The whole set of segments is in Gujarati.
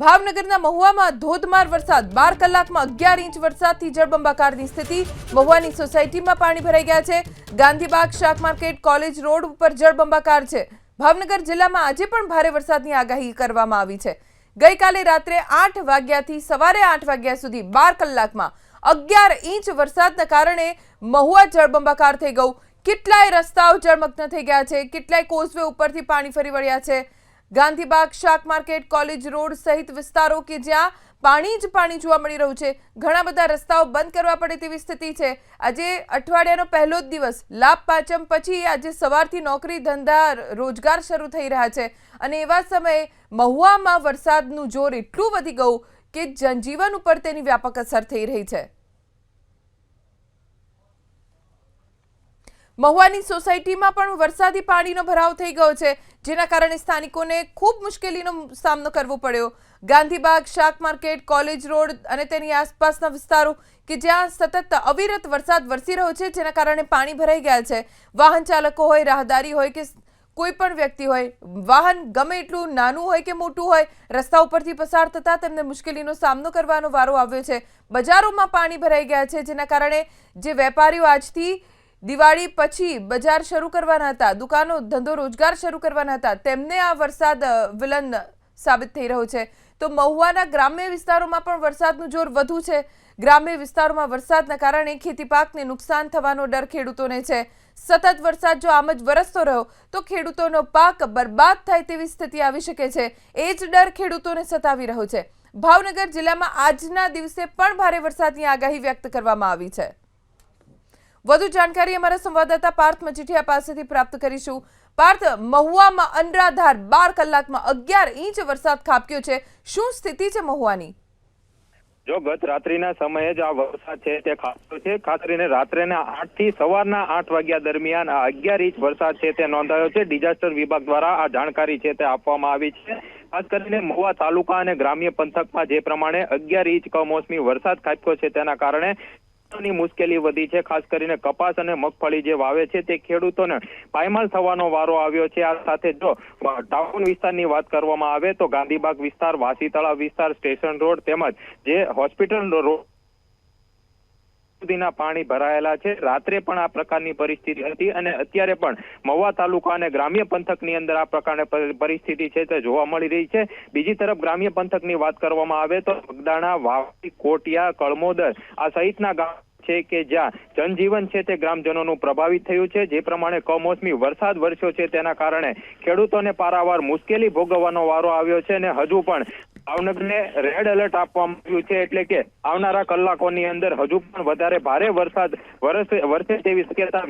ભાવનગરના મહુવામાં ધોધમાર વરસાદ. બાર કલાકમાં અગિયાર ઇંચ વરસાદથી જળબંબાકારની સ્થિતિ. મહુવાની સોસાયટીમાં પાણી ભરાઈ ગયા છે. ગાંધીબાગ શાક માર્કેટ કોલેજ રોડ ઉપર જળબંબાકાર છે. ભાવનગર જિલ્લામાં આજે પણ ભારે વરસાદની આગાહી કરવામાં આવી છે. ગઈકાલે રાત્રે આઠ વાગ્યાથી સવારે આઠ વાગ્યા સુધી બાર કલાકમાં અગિયાર ઇંચ વરસાદના કારણે મહુવા જળબંબાકાર થઈ ગયું. કેટલાય રસ્તાઓ જળમગ્ન થઈ ગયા છે. કેટલાય કોઝવે ઉપરથી પાણી ફરી વળ્યા છે. ગાંધીબાગ શાક માર્કેટ કોલેજ રોડ સહિત વિસ્તારો કે જ્યાં પાણી જ પાણી જોવા મળી રહ્યું છે. ઘણા બધા રસ્તાઓ બંધ કરવા પડે તેવી સ્થિતિ છે. આજે અઠવાડિયાનો પહેલો જ દિવસ. લાભ પાંચમ પછી આજે સવારથી નોકરી ધંધા રોજગાર શરૂ થઈ રહ્યા છે. અને એવા સમયે મહુવામાં વરસાદનું જોર એટલું વધી ગયું કે જનજીવન ઉપર તેની વ્યાપક અસર થઈ રહી છે. મહુવાની સોસાયટીમાં પણ વરસાદી પાણીનો ભરાવ થઈ ગયો છે, જેના કારણે સ્થાનિકોને ખૂબ મુશ્કેલીનો સામનો કરવો પડ્યો. ગાંધીબાગ શાક માર્કેટ, કોલેજ રોડ અને તેની આસપાસના વિસ્તારો કે જ્યાં સતત અવિરત વરસાદ વરસી રહ્યો છે, જેના કારણે પાણી ભરાઈ ગયા છે. વાહન ચાલકો હોય, રાહદારી હોય કે કોઈ પણ વ્યક્તિ હોય, વાહન ગમે એટલું નાનું હોય કે મોટું હોય, રસ્તા ઉપરથી પસાર થતાં તેમને મુશ્કેલીનો સામનો કરવાનો વારો આવ્યો છે. બજારોમાં પાણી ભરાઈ ગયા છે, જેના કારણે જે વેપારીઓ આજથી દિવાળી પછી બજાર શરૂ કરવાના હતા. દુકાનો, ધંધો, રોજગાર શરૂ કરવાના હતા. તેમને આ વરસાદ વિલન સાબિત થઈ રહ્યો છે. તો મહુવાના ગ્રામ્ય વિસ્તારોમાં પણ વરસાદનું જોર વધુ છે. ગ્રામ્ય વિસ્તારોમાં વરસાદના કારણે ખેતી પાકને નુકસાન થવાનો ડર ખેડૂતોને છે. સતત વરસાદ જો આમ જ વરસતો રહ્યો, તો ખેડૂતોનો પાક બરબાદ થાય તેવી સ્થિતિ આવી શકે છે. એ જ ડર ખેડૂતોને સતાવી રહ્યો છે. ભાવનગર જિલ્લામાં આજના દિવસે પણ ભારે વરસાદની આગાહી વ્યક્ત કરવામાં આવી છે. વધુ જાણકારી અમારા સંવાદદાતા પાર્થ મજીઠિયા પાસેથી પ્રાપ્ત કરીશું. પાર્થ, મહુવામાં અનરાધાર બાર કલાકમાં અગિયાર ઇંચ વરસાદ ખાબક્યો છે. શું સ્થિતિ છે મહુવાની? જો ગત રાત્રિના સમયે જ આ વરસાદ છે તે ખાબક્યો છે ખાસ કરીને રાત્રેના આઠથી સવારના આઠ વાગ્યા દરમિયાન આ અગિયાર ઇંચ વરસાદ છે તે નોંધાયો છે. ડિઝાસ્ટર વિભાગ દ્વારા આ જાણકારી છે તે આપવામાં આવી છે. ખાસ કરીને મહુવા તાલુકા અને ગ્રામ્ય પંથકમાં જે પ્રમાણે અગિયાર ઇંચ કમોસમી વરસાદ ખાબક્યો છે તેના કારણે ની મુશ્કેલી વધી છે, ખાસ કરીને કપાસ અને મગફળી જે વાવે છે તે ખેડૂતોને પાયમાલ થવાનો વારો આવ્યો છે. આ સાથે જો ટાઉન વિસ્તારની વાત કરવામાં આવે તો ગાંધીબાગ વિસ્તાર, વાસી તળાવ વિસ્તાર, સ્ટેશન રોડ તેમજ જે હોસ્પિટલ રોડ સુધીના પાણી ભરાયેલા છે. રાત્રે પણ આ પ્રકારની પરિસ્થિતિ હતી અને અત્યારે પણ મહુવા તાલુકા અને ગ્રામ્ય પંથકની અંદર આ પ્રકારની પરિસ્થિતિ છે તે જોવા મળી રહી છે. બીજી તરફ ગ્રામ્ય પંથકની વાત કરવામાં આવે તો બગદાણા વાવડી કોટિયા, કળમોદર આ સહિતના ગામ છે કે જ્યાં જનજીવન છે તે ગ્રામજનોનું પ્રભાવિત થયું છે. જે પ્રમાણે કમોસમી વરસાદ વરસ્યો છે તેના કારણે ખેડૂતોને પારાવાર મુશ્કેલી ભોગવવાનો વારો આવ્યો છે અને હજુ પણ ભાવનગરને રેડ એલર્ટ આપવામાં આવ્યું છે એટલે કે આવનારા કલાકોની અંદર હજુ પણ વધારે ભારે વરસાદ વરસે તેવી શક્યતા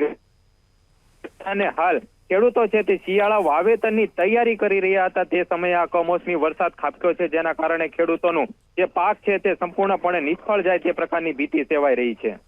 અને હાલ ખેડૂતો છે તે શિયાળા વાવેતરની તૈયારી કરી રહ્યા હતા. તે સમયે આ કમોસમી વરસાદ ખાબક્યો છે, જેના કારણે ખેડૂતોનું જે પાક છે તે સંપૂર્ણપણે નિષ્ફળ જાય તે પ્રકારની ભીતિ સેવાઈ રહી છે.